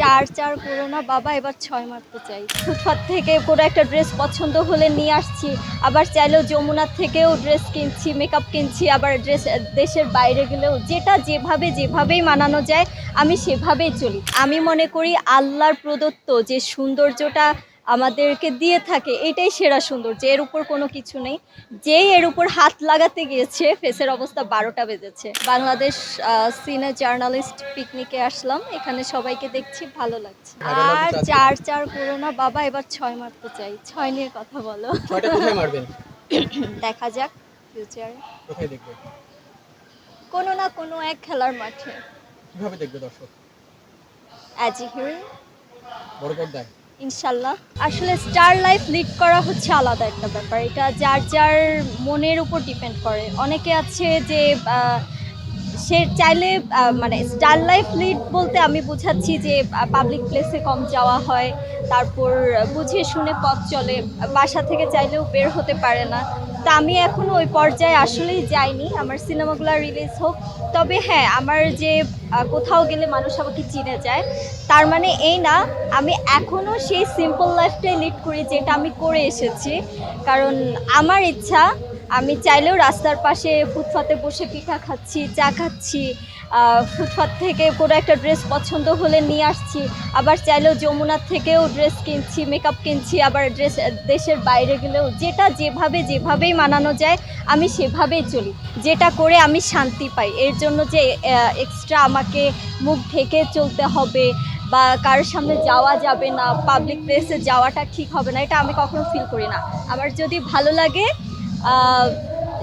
চার চার করো না বাবা এবার ছয় মারতে চাই। ফুটপাত থেকে কোনো একটা ড্রেস পছন্দ হলে নিয়ে আসছি আবার চাইলেও যমুনার থেকেও ড্রেস কিনছি মেকআপ কিনছি আবার ড্রেস দেশের বাইরে গেলেও যেটা যেভাবে যেভাবেই মানানো যায় আমি সেভাবেই চলি। আমি মনে করি আল্লাহর প্রদত্ত যে সৌন্দর্যটা আমাদেরকে দিয়ে থাকে এটাই সেরা সৌন্দর্য এর উপর কোনো কিছু নেই। যেই এর উপর হাত লাগাতে গিয়েছে ফেসের অবস্থা বারোটা বেজেছে। বাংলাদেশ সিনে জার্নালিস্ট পিকনিকে আসলাম এখানে সবাইকে দেখছি ভালো লাগছে। আর চার চার করো না বাবা এবার ছয় মারতে চাই। ছয় নিয়ে কথা বলো। দেখা যাক ফিউচারে কোনো না কোনো এক খেলার মাঠে। কীভাবে দেখবে দর্শক? অ্যাজ হিরোইন বড় পর্দায়। ইনশাল্লাহ। আসলে স্টার লাইফ লিড করা হচ্ছে আলাদা একটা ব্যাপার। এটা যার যার মনের উপর ডিপেন্ড করে। অনেকে আছে যে সে চাইলে মানে স্টার লাইফ লিড বলতে আমি বুঝাচ্ছি যে পাবলিক প্লেসে কম যাওয়া হয়, তারপর বুঝে শুনে পথ চলে। বাসা থেকে চাইলেও বের হতে পারে না। তা আমি এখন ওই পর্যায়ে আসলেই যাইনি। আমার সিনেমাগুলো রিলিজ হোক। তবে হ্যাঁ আমার যে কোথাও গেলে মানুষ আমাকে চিনে যায়। তার মানে এই না, আমি এখনও সেই সিম্পল লাইফটাই লিড করি যেটা আমি করে এসেছি। কারণ আমার ইচ্ছা আমি চাইলেও রাস্তার পাশে ফুটপাতে বসে পিঠা খাচ্ছি, চা খাচ্ছি ফুটপাত থেকে কোনো একটা ড্রেস পছন্দ হলে নিয়ে আসছি, আবার চাইলেও যমুনার থেকেও ড্রেস কিনছি মেকআপ কিনছি, আবার ড্রেস দেশের বাইরে গেলেও যেটা যেভাবে যেভাবেই মানানো যায়, আমি সেভাবেই চলি। যেটা করে আমি শান্তি পাই। এর জন্য যে এক্সট্রা আমাকে মুখ ঢেকে চলতে হবে বা কারোর সামনে যাওয়া যাবে না পাবলিক প্লেসে যাওয়াটা ঠিক হবে না, এটা আমি কখনো ফিল করি না। আমার যদি ভালো লাগে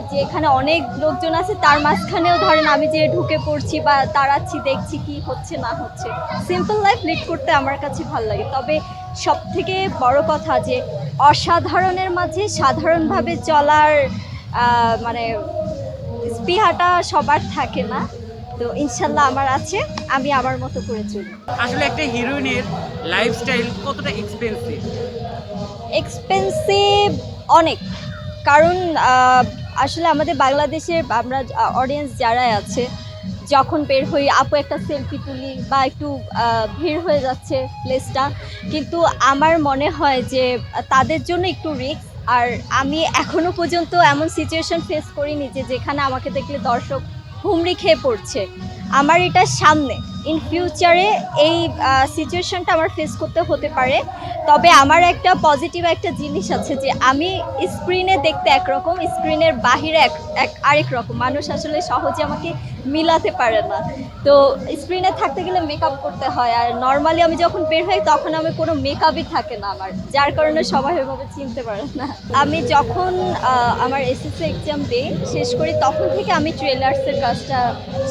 যে এখানে অনেক লোকজন আছে তার মাঝখানেও ধরেন আমি যে ঢুকে পড়ছি বা তাড়াচ্ছি দেখছি কি হচ্ছে না হচ্ছে। সিম্পল লাইফ লিড করতে আমার কাছে ভালো লাগে। তবে সব থেকে বড় কথা যে অসাধারণের মাঝে সাধারণভাবে চলার মানে স্পৃহাটা সবার থাকে না। তো ইনশাল্লাহ আমার আছে আমি আমার মতো করে চলি। আসলে একটা হিরোইনের লাইফস্টাইল কতটা এক্সপেন্সিভ এক্সপেন্সিভ অনেক। কারণ আসলে আমাদের বাংলাদেশের আমরা অডিয়েন্স যারাই আছে, যখন বের হই, আপু একটা সেলফি তুলি বা একটু ভিড় হয়ে যাচ্ছে প্লেসটা কিন্তু আমার মনে হয় যে তাদের জন্য একটু রিস্ক আর আমি এখনও পর্যন্ত এমন সিচুয়েশন ফেস করিনি যে যেখানে আমাকে দেখলে দর্শক হুমড়ি খেয়ে পড়ছে। আমার এটা সামনে ইন ফিউচারে এই সিচুয়েশনটা আমার ফেস করতে হতে পারে। তবে আমার একটা পজিটিভ একটা জিনিস আছে যে, আমি স্ক্রিনে দেখতে একরকম স্ক্রিনের বাহিরে এক, আরেক রকম। মানুষ আসলে সহজে আমাকে মিলাতে পারে না। তো স্ক্রিনে থাকতে গেলে মেকআপ করতে হয় আর নর্মালি আমি যখন বের হই তখন আমি কোনো মেকআপই থাকে না আমার, যার কারণে সবাই ওইভাবে চিনতে পারে না। আমি যখন আমার এসএসসি এক্সাম দিই শেষ করি তখন থেকে আমি ট্রেলার্সের কাজটা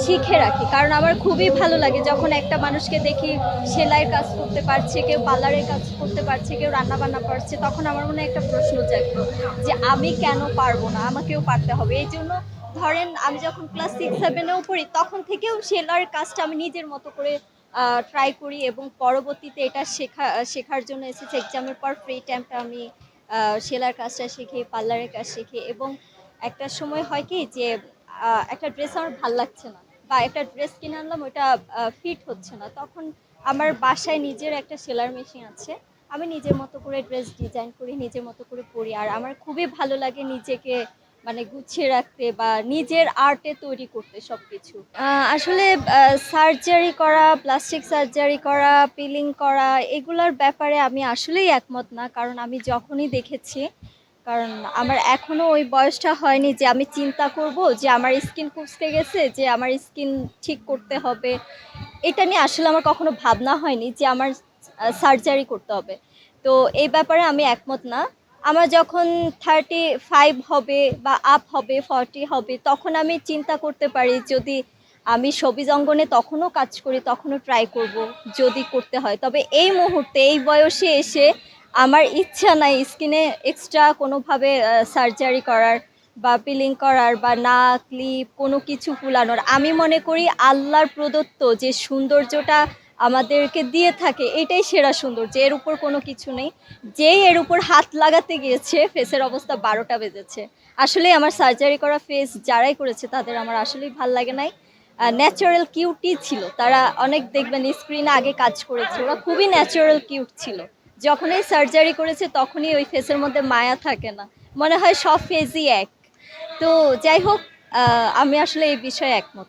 শিখে রাখি। কারণ আমার খুবই ভালো লাগে যখন একটা মানুষকে দেখি সেলাইয়ের কাজ করতে পারছে, কেউ পার্লারের কাজ করতে পারছে, কেউ রান্না বান্না পারছে তখন আমার মনে একটা প্রশ্ন জাগতো যে আমি কেন পারব না? আমাকেও পারতে হবে। এই জন্য ধরেন আমি যখন ক্লাস সিক্স সেভেনেও পড়ি, তখন থেকেও সেলার কাজটা আমি নিজের মতো করে ট্রাই করি এবং পরবর্তীতে এটা শেখা, শেখার জন্য এসেছে এক্সামের পর ফ্রি টাইমটা আমি সেলার কাজটা শিখি, পার্লারের কাজ শিখি এবং একটা সময় হয় কি যে একটা ড্রেস আমার ভালো লাগছে না বা একটা ড্রেস কিনে আনলাম ওটা ফিট হচ্ছে না। তখন আমার বাসায় নিজের একটা সেলার মেশিন আছে। আমি নিজের মতো করে ড্রেস ডিজাইন করি, নিজের মতো করে পরি। আর আমার খুবই ভালো লাগে নিজেকে মানে গুছিয়ে রাখতে বা নিজের আর্টে তৈরি করতে সব কিছু আসলে সার্জারি করা প্লাস্টিক সার্জারি করা পিলিং করা, এগুলোর ব্যাপারে আমি আসলেই একমত না। কারণ আমি যখনই দেখেছি, কারণ আমার এখনও ওই বয়সটা হয়নি যে আমি চিন্তা করব যে আমার স্কিন কুচকে গেছে, যে আমার স্কিন ঠিক করতে হবে। এটা নিয়ে আসলে আমার কখনো ভাবনা হয়নি যে আমার সার্জারি করতে হবে। তো এই ব্যাপারে আমি একমত না। আমার যখন থার্টি ফাইভ হবে বা আপ হবে ফর্টি হবে, তখন আমি চিন্তা করতে পারি যদি আমি সবিজ অঙ্গনে তখনও কাজ করি, তখনও ট্রাই করব যদি করতে হয়। তবে এই মুহূর্তে, এই বয়সে এসে আমার ইচ্ছা নাই স্কিনে এক্সট্রা কোনোভাবে সার্জারি করার বা পিলিং করার বা নাক লিপ কোনো কিছু ফুলানোর। আমি মনে করি আল্লাহর প্রদত্ত যে সৌন্দর্যটা আমাদেরকে দিয়ে থাকে, এটাই সেরা সৌন্দর্য এর উপর কোনো কিছু নেই। যেই এর উপর হাত লাগাতে গিয়েছে ফেসের অবস্থা বারোটা বেজেছে। আসলে আমার সার্জারি করা ফেস যারাই করেছে, তাদের আমার আসলেই ভালো লাগে নাই। ন্যাচারাল কিউটই ছিল। তারা অনেক দেখবেন স্ক্রিনে আগে কাজ করেছে। ওরা খুবই ন্যাচারাল কিউট ছিল। যখনই সার্জারি করেছে, তখনই ওই ফেসের মধ্যে মায়া থাকে না। মনে হয় সব ফেসই এক। তো যাই হোক আমি আসলে এই বিষয়ে একমত।